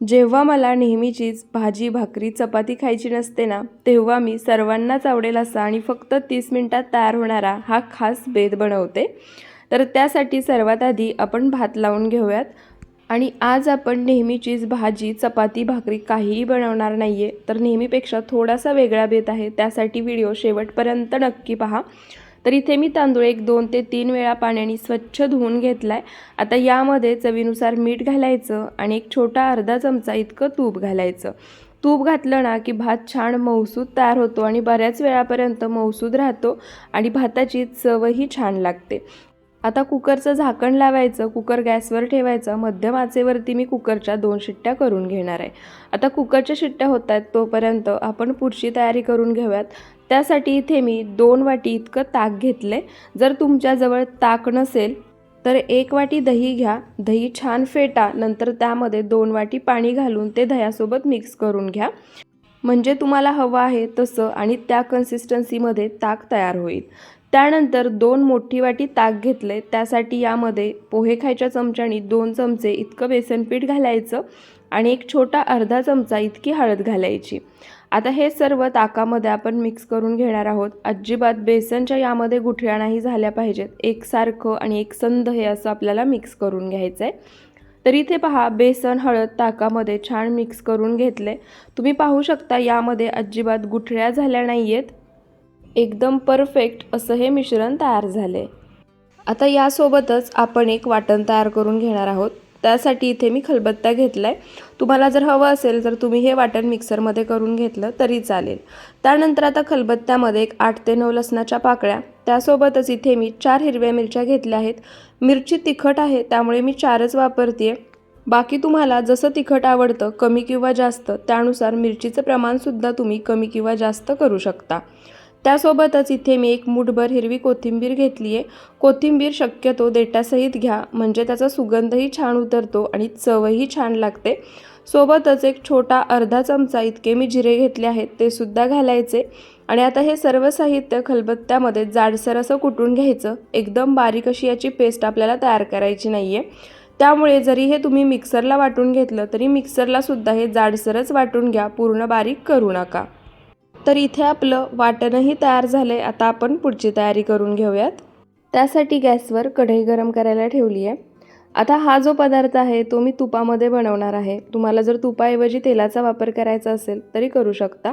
जेव्हा मला नेहमीचीच भाजी भाकरी चपाती खायची नसते ना तेव्हा मी सर्वांनाच आवडेल असा आणि फक्त तीस मिनटात तयार होणारा हा खास बेद बनवते. तर त्यासाठी सर्वात आधी आपण भात लावून घेऊयात. आणि आज आपण नेहमीचीच भाजी चपाती भाकरी काहीही बनवणार नाही आहे तर नेहमीपेक्षा थोडासा वेगळा बेत आहे त्यासाठी व्हिडिओ शेवटपर्यंत नक्की पहा. तर इथे मी तांदूळ एक दोन ते तीन वेळा पाण्याने स्वच्छ धुवून घेतला आहे आता यामध्ये चवीनुसार मीठ घालायचं आणि एक छोटा अर्धा चमचा इतकं तूप घालायचं. तूप घातलं ना की भात छान मऊसूद तयार होतो आणि बऱ्याच वेळापर्यंत मऊसूद राहतो आणि भाताची चवही छान लागते. आता कुकरचं झाकण लावायचं कुकर गॅसवर ठेवायचं मध्यम आचेवरती मी कुकरच्या दोन शिट्ट्या करून घेणार आहे. आता कुकरच्या शिट्ट्या होत आहेत तोपर्यंत आपण पुढची तयारी करून घेऊयात. त्यासाठी इथे मी दोन वाटी इतकं ताक घेतलं आहे जर तुमच्याजवळ ताक नसेल तर एक वाटी दही घ्या. दही छान फेटा नंतर त्यामध्ये दोन वाटी पाणी घालून ते दह्यासोबत मिक्स करून घ्या. म्हणजे तुम्हाला हवं आहे तसं आणि त्या कन्सिस्टन्सीमध्ये ताक तयार होईल. त्यानंतर दोन मोठी वाटी ताक घेतले त्यासाठी यामध्ये पोहे खायच्या चमच्यानी दोन चमचे इतकं बेसनपीठ घालायचं आणि एक छोटा अर्धा चमचा इतकी हळद घालायची. आता हे सर्व ताकामध्ये आपण मिक्स करून घेणार आहोत. अजिबात बेसनच्या यामध्ये गुठळ्या नाही झाल्या पाहिजेत. एकसारखं आणि एकसंध हे असं आपल्याला मिक्स करून घ्यायचं आहे तर इथे पहा बेसन हळद ताकामध्ये छान मिक्स करून घेतले तुम्ही पाहू शकता यामध्ये अजिबात गुठळ्या झाल्या नाही आहेत एकदम परफेक्ट असं हे मिश्रण तयार झाले आता यासोबतच आपण एक वाटण तयार करून घेणार आहोत. त्यासाठी इथे मी खलबत्ता घेतला आहे तुम्हाला जर हवं असेल तर तुम्ही हे वाटण मिक्सरमध्ये करून घेतलं तरी चालेल. त्यानंतर आता खलबत्त्यामध्ये एक आठ ते नऊ लसणाच्या पाकळ्या. त्यासोबतच इथे मी चार हिरव्या मिरच्या घेतल्या आहेत. मिरची तिखट आहे त्यामुळे मी चारच वापरते बाकी तुम्हाला जसं तिखट आवडतं कमी किंवा जास्त त्यानुसार मिरचीचं प्रमाणसुद्धा तुम्ही कमी किंवा जास्त करू शकता. त्यासोबतच इथे मी एक मुठभर हिरवी कोथिंबीर घेतली आहे. कोथिंबीर शक्यतो देटासहित घ्या म्हणजे त्याचा सुगंधही छान उतरतो आणि चवही छान लागते. सोबतच एक छोटा अर्धा चमचा इतके मी जिरे घेतले आहेत ते सुद्धा घालायचे. आणि आता हे सर्व साहित्य खलबत्त्यामध्ये जाडसर असं कुटून घ्यायचं. एकदम बारीक अशी याची पेस्ट आपल्याला तयार करायची नाही आहे त्यामुळे जरी हे तुम्ही मिक्सरला वाटून घेतलं तरी मिक्सरलासुद्धा हे जाडसरच वाटून घ्या. पूर्ण बारीक करू नका. तर इथे आपलं वाटणही तयार झालं आहे आता आपण पुढची तयारी करून घेऊयात. त्यासाठी गॅसवर कढई गरम करायला ठेवली आहे. आता हा जो पदार्थ आहे तो मी तुपामध्ये बनवणार आहे. तुम्हाला जर तुपाऐवजी तेलाचा वापर करायचा असेल तरी करू शकता.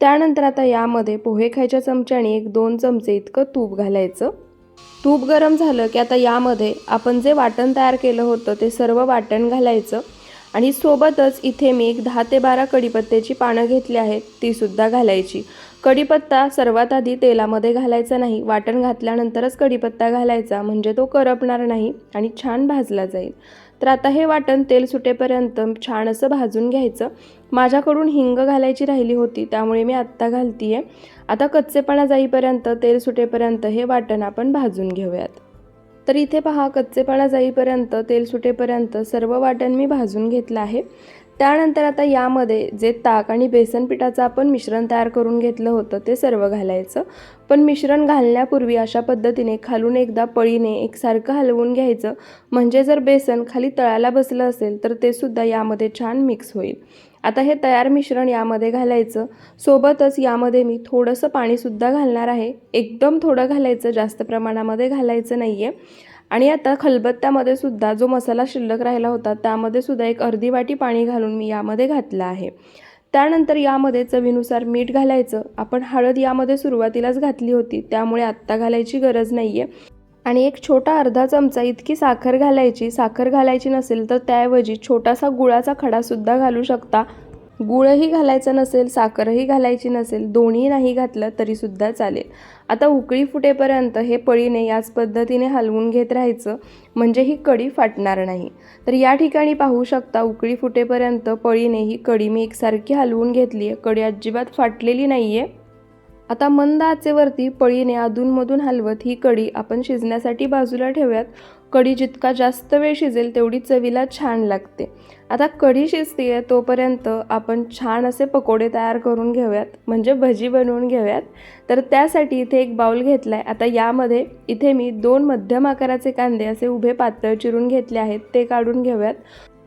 त्यानंतर आता यामध्ये पोहे खायच्या चमच्याने एक दोन चमचे इतकं तूप घालायचं. तूप गरम झालं की आता यामध्ये आपण जे वाटण तयार केलं होतं ते सर्व वाटण घालायचं. आणि सोबतच इथे मी एक दहा ते बारा कढीपत्त्याची पानं घेतली आहेत तीसुद्धा घालायची. कढीपत्ता सर्वात आधी तेलामध्ये घालायचा नाही वाटण घातल्यानंतरच कढीपत्ता घालायचा म्हणजे तो करपणार नाही आणि छान भाजला जाईल. तर आता हे वाटण तेल सुटेपर्यंत छान असं भाजून घ्यायचं. माझ्याकडून हिंग घालायची राहिली होती त्यामुळे मी आत्ता घालतीये. आहे आता कच्चेपणा जाईपर्यंत तेल सुटेपर्यंत हे वाटण आपण भाजून घेऊयात. तर इथे पहा कच्चेपणा जाईपर्यंत तेल सुटेपर्यंत सर्व वाटण मी भाजून घेतलं आहे. त्यानंतर आता यामध्ये जे ताक आणि बेसन पिठाचं आपण मिश्रण तयार करून घेतलं होतं ते सर्व घालायचं. पण मिश्रण घालण्यापूर्वी अशा पद्धतीने खालून एकदा पळीने एकसारखं हलवून घ्यायचं. म्हणजे जर बेसन खाली तळाला बसलं असेल तर ते सुद्धा यामध्ये छान मिक्स होईल. आता हे तयार मिश्रण यामध्ये घालायचं. सोबतच यामध्ये मी थोडंसं पाणीसुद्धा घालणार आहे. एकदम थोडं घालायचं जास्त प्रमाणामध्ये घालायचं नाही आहे आणि आता खलबत्त्यामध्ये सुद्धा जो मसाला शिल्लक राहिला होता त्यामध्ये सुद्धा एक अर्धी वाटी पाणी घालून मी यामध्ये घातलं आहे. त्यानंतर यामध्ये चवीनुसार मीठ घालायचं. आपण हळद यामध्ये सुरुवातीलाच घातली होती त्यामुळे आत्ता घालायची गरज नाही आहे आणि एक छोटा अर्धा चमचा इतकी साखर घालायची साखर घालायची नसेल तर त्याऐवजी छोटासा गुळाचा खडासुद्धा घालू शकता. गुळही घालायचं नसेल साखरही घालायची नसेल दोन्ही नाही घातलं तरीसुद्धा चालेल. आता उकळी फुटेपर्यंत हे पळीने याच पद्धतीने हलवून घेत राहायचं म्हणजे ही कढी फाटणार नाही. तर या ठिकाणी पाहू शकता उकळी फुटेपर्यंत पळीने ही कढी मी एकसारखी हलवून घेतली आहे कडी अजिबात फाटलेली नाही आहे आता मंद आचेवरती पळीने अधूनमधून हलवत ही कढी आपण शिजण्यासाठी बाजूला ठेवूयात. कढी जितका जास्त वेळ शिजेल तेवढी चवीला छान लागते. आता कढी शिजते आहे तोपर्यंत आपण छान असे पकोडे तयार करून घेऊयात. म्हणजे भजी बनवून घेऊयात. तर त्यासाठी इथे एक बाऊल घेतला आहे आता यामध्ये इथे मी दोन मध्यम आकाराचे कांदे असे उभे पातळ चिरून घेतले आहेत. ते काढून घेऊयात.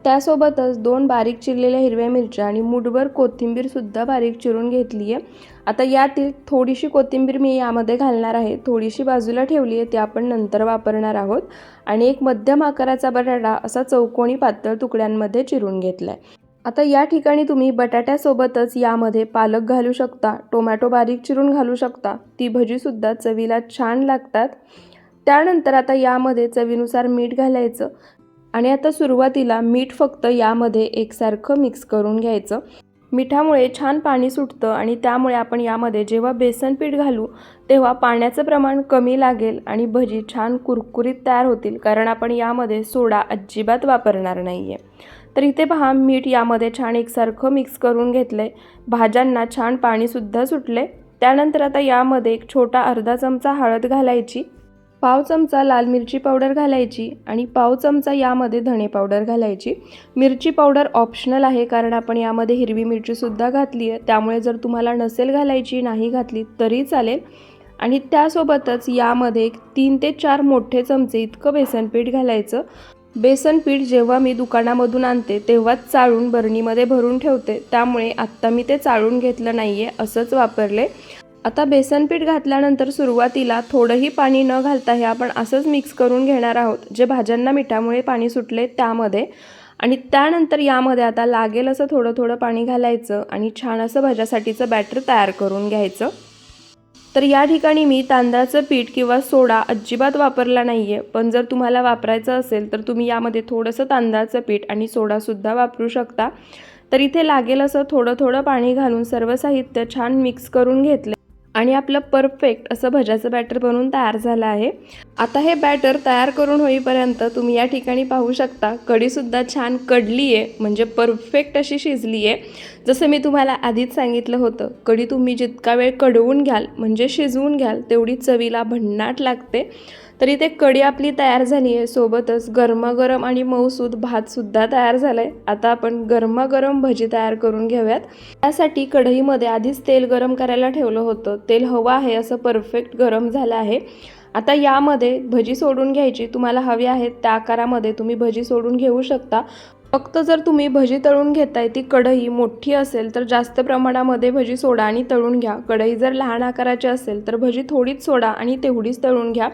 त्यासोबतच दोन बारीक चिरलेल्या हिरव्या मिरच्या आणि मुठभर कोथिंबीरसुद्धा बारीक चिरून घेतली आहे. आता यातील थोडीशी कोथिंबीर मी यामध्ये घालणार आहे. थोडीशी बाजूला ठेवली आहे ती आपण नंतर वापरणार आहोत. आणि एक मध्यम आकाराचा बटाटा असा चौकोनी पातळ तुकड्यांमध्ये चिरून घेतला आहे आता या ठिकाणी तुम्ही बटाट्यासोबतच यामध्ये पालक घालू शकता टोमॅटो बारीक चिरून घालू शकता ती भजीसुद्धा चवीला छान लागतात. त्यानंतर आता यामध्ये चवीनुसार मीठ घालायचं. आणि आता सुरुवातीला मीठ फक्त यामध्ये एकसारखं मिक्स करून घ्यायचं. मिठामुळे छान पाणी सुटतं आणि त्यामुळे आपण यामध्ये जेव्हा बेसन पीठ घालू तेव्हा पाण्याचं प्रमाण कमी लागेल आणि भजी छान कुरकुरीत तयार होतील कारण आपण यामध्ये सोडा अजिबात वापरणार नाही आहे तर इथे पहा मीठ यामध्ये छान एकसारखं मिक्स करून घेतलं आहे भाज्यांना छान पाणीसुद्धा सुटले त्यानंतर आता यामध्ये एक छोटा अर्धा चमचा हळद घालायची. पाव चमचा लाल मिरची पावडर घालायची आणि पाव चमचा यामध्ये धणे पावडर घालायची. मिरची पावडर ऑप्शनल आहे कारण आपण यामध्ये हिरवी मिरचीसुद्धा घातली आहे. त्यामुळे जर तुम्हाला नसेल घालायची नाही घातली तरी चालेल. आणि त्यासोबतच यामध्ये तीन ते चार मोठे चमचे इतकं बेसन पीठ घालायचं. बेसन पीठ जेव्हा मी दुकानामधून आणते तेव्हाच चाळून बरणीमध्ये भरून ठेवते. त्यामुळे आत्ता मी ते चाळून घेतलं नाही आहे असंच वापरले. आता बेसन पीठ घातल्यानंतर सुरुवातीला थोडंही पाणी न घालता हे आपण असंच मिक्स करून घेणार आहोत. जे भाज्यांना मिठामुळे पाणी सुटले त्यामध्ये. आणि त्यानंतर यामध्ये आता लागेल असं थोडं थोडं पाणी घालायचं आणि छान असं भाज्यासाठीचं बॅटर तयार करून घ्यायचं. तर या ठिकाणी मी तांदळाचं पीठ किंवा सोडा अजिबात वापरला नाही आहे पण जर तुम्हाला वापरायचं असेल तर तुम्ही यामध्ये थोडंसं तांदळाचं पीठ आणि सोडासुद्धा वापरू शकता. तर इथे लागेल असं थोडं थोडं पाणी घालून सर्व साहित्य छान मिक्स करून घेतलं. आणि आपलं परफेक्ट असं भज्याचं बॅटर बनवून तयार झालं आहे. आता हे बॅटर तयार करून होईपर्यंत तुम्ही या ठिकाणी पाहू शकता कढीसुद्धा छान कडली आहे म्हणजे परफेक्ट अशी शिजली आहे जसं मी तुम्हाला आधीच सांगितलं होतं कढी तुम्ही जितका वेळ कडवून घ्याल म्हणजे शिजवून घ्याल तेवढी चवीला भन्नाट लागते. तर इथे कढी आपली तयार झाली आहे सोबतच गरमागरम आणि मऊसूद भातसुद्धा तयार झाला आहे आता आपण गरमागरम भजी तयार करून घेऊयात त्यासाठी कढईमध्ये आधीच तेल गरम करायला ठेवलं होतं. तेल हवं आहे असं परफेक्ट गरम झालं आहे. आता यामध्ये भजी सोडून घ्यायची तुम्हाला हवी आहेत त्या आकारामध्ये तुम्ही भजी सोडून घेऊ शकता. फक्त जर तुम्ही भजी तळून घेताय ती कढई मोठी असेल तर जास्त प्रमाणामध्ये भजी सोडा आणि तळून घ्या. कढई जर लहान आकाराची असेल तर भजी थोडीच सोडा आणि तेवढीच तळून घ्या.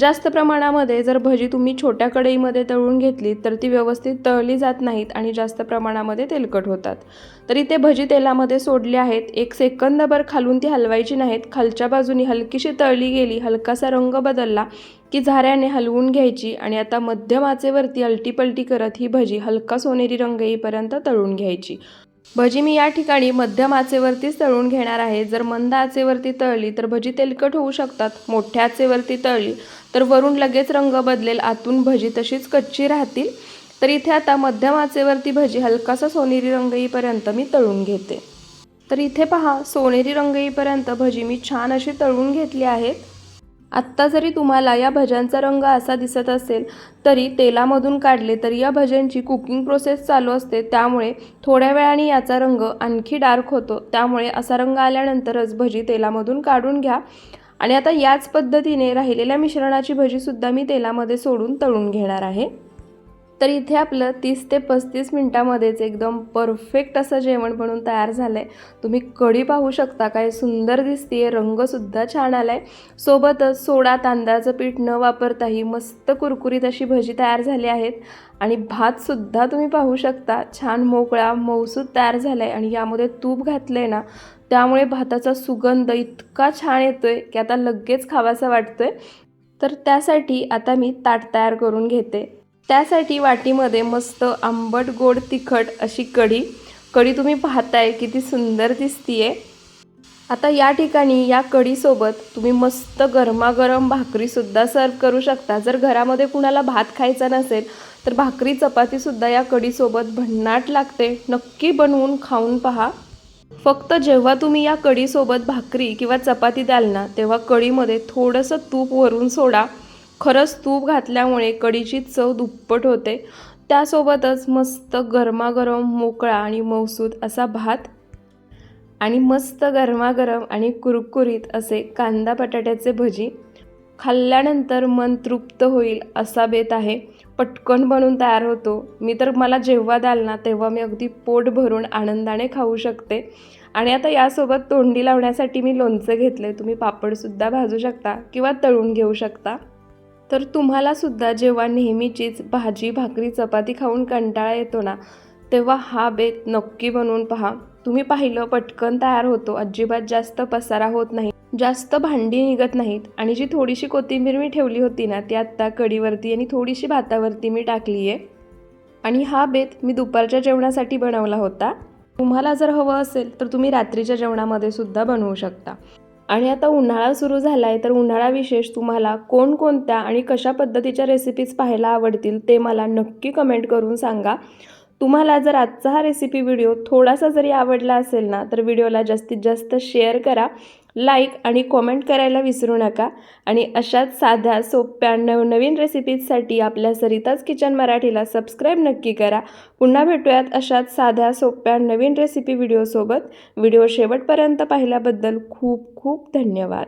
जास्त प्रमाणामध्ये जर भजी तुम्ही छोट्या कढईमध्ये तळून घेतली तर ती व्यवस्थित तळली जात नाहीत आणि जास्त प्रमाणामध्ये तेलकट होतात. तर इथे भजी तेलामध्ये सोडली आहेत. एक सेकंदभर खालून ती हलवायची नाहीत. खालच्या बाजूनी हलकीशी तळली गेली हलकासा रंग बदलला की झाऱ्याने हलवून घ्यायची आणि आता मध्यम आचेवरती अलटीपलटी करत ही भजी हलका सोनेरी रंग येईपर्यंत तळून घ्यायची. भजी मी या ठिकाणी मध्यम आचेवरतीच तळून घेणार आहे. जर मंद आचेवरती तळली तर भजी तेलकट होऊ शकतात. मोठ्या आचेवरती तळली तर वरून लगेच रंग बदलेल. आतून भजी तशीच कच्ची राहतील. तर इथे आता मध्यम आचेवरती भजी हलकासा सोनेरी रंग येईपर्यंत मी तळून घेते. तर इथे पहा सोनेरी रंग येईपर्यंत भजी मी छान अशी तळून घेतली आहेत. आत्ता जरी तुम्हाला या भज्यांचा रंग असा दिसत असेल तरी तेलामधून काढले तरी या भज्यांची कुकिंग प्रोसेस चालू असते. त्यामुळे थोड्या वेळाने याचा रंग आणखी डार्क होतो. त्यामुळे असा रंग आल्यानंतरच भजी तेलामधून काढून घ्या. आणि आता याच पद्धतीने राहिलेल्या मिश्रणाची भजीसुद्धा मी तेलामध्ये सोडून तळून घेणार आहे. तर इथे आपलं तीस ते पस्तीस मिनटामध्येच एकदम परफेक्ट असं जेवण बनून तयार झालं आहे तुम्ही कढी पाहू शकता काय सुंदर दिसते रंगसुद्धा छान आला आहे सोबतच सोडा तांदळाचं पीठ न वापरताही मस्त कुरकुरीत अशी भजी तयार झाली आहेत. आणि भातसुद्धा तुम्ही पाहू शकता छान मोकळा मऊसूद तयार झाला आहे आणि यामध्ये तूप घातलं आहे ना त्यामुळे भाताचा सुगंध इतका छान येतो आहे की आता लगेच खावासा वाटतो आहे तर त्यासाठी आता मी ताट तयार करून घेते. त्यासाठी वाटीमध्ये मस्त आंबट गोड तिखट अशी कढी. कढी तुम्ही पाहताय किती सुंदर दिसतीये. आता या ठिकाणी या कढीसोबत तुम्ही मस्त गरमागरम भाकरीसुद्धा सर्व करू शकता. जर घरामध्ये कुणाला भात खायचा नसेल तर भाकरी चपातीसुद्धा या कढीसोबत भन्नाट लागते. नक्की बनवून खाऊन पहा. फक्त जेव्हा तुम्ही या कढीसोबत भाकरी किंवा चपाती द्याल ना तेव्हा कढीमध्ये थोडंसं तूप वरून सोडा. खरंच तूप घातल्यामुळे कढीची चव दुप्पट होते. त्यासोबतच मस्त गरमागरम मोकळा आणि मौसूद असा भात आणि मस्त गरमागरम आणि कुरकुरीत असे कांदा बटाट्याचे भजी खाल्ल्यानंतर मन तृप्त होईल असा बेत आहे. पटकन बनून तयार होतो. मी तर मला जेव्हा द्याल ना तेव्हा मी अगदी पोट भरून आनंदाने खाऊ शकते. आणि आता यासोबत तोंडी लावण्यासाठी मी लोणचं घेतलं आहे तुम्ही पापडसुद्धा भाजू शकता किंवा तळून घेऊ शकता. तर तुम्हालासुद्धा जेव्हा नेहमीचीच भाजी भाकरी चपाती खाऊन कंटाळा येतो ना तेव्हा हा बेत नक्की बनवून पहा. तुम्ही पाहिलं पटकन तयार होतो. अजिबात जास्त पसारा होत नाही. जास्त भांडी निघत नाहीत. आणि जी थोडीशी कोथिंबीर मी ठेवली होती ना ती आत्ता कढीवरती आणि थोडीशी भातावरती मी टाकली आहे आणि हा बेत मी दुपारच्या जेवणासाठी बनवला होता. तुम्हाला जर हवं असेल तर तुम्ही रात्रीच्या जेवणामध्ये सुद्धा बनवू शकता. आणि आता उन्हाळा सुरू झाला आहे तर उन्हाळा विशेष तुम्हाला कोणकोणत्या आणि कशा पद्धतीच्या रेसिपीज पाहायला आवडतील ते मला नक्की कमेंट करून सांगा. तुम्हाला जर आजचा हा रेसिपी व्हिडिओ थोडासा जरी आवडला असेल ना तर व्हिडिओला जास्तीत जास्त शेअर करा. लाईक आणि कॉमेंट करायला विसरू नका. आणि अशाच साध्या सोप्या नवनवीन रेसिपीजसाठी आपल्या सरिताज किचन मराठीला सबस्क्राईब नक्की करा. पुन्हा भेटूयात अशाच साध्या सोप्या नवीन रेसिपी व्हिडिओसोबत. व्हिडिओ शेवटपर्यंत पाहिल्याबद्दल खूप खूप धन्यवाद.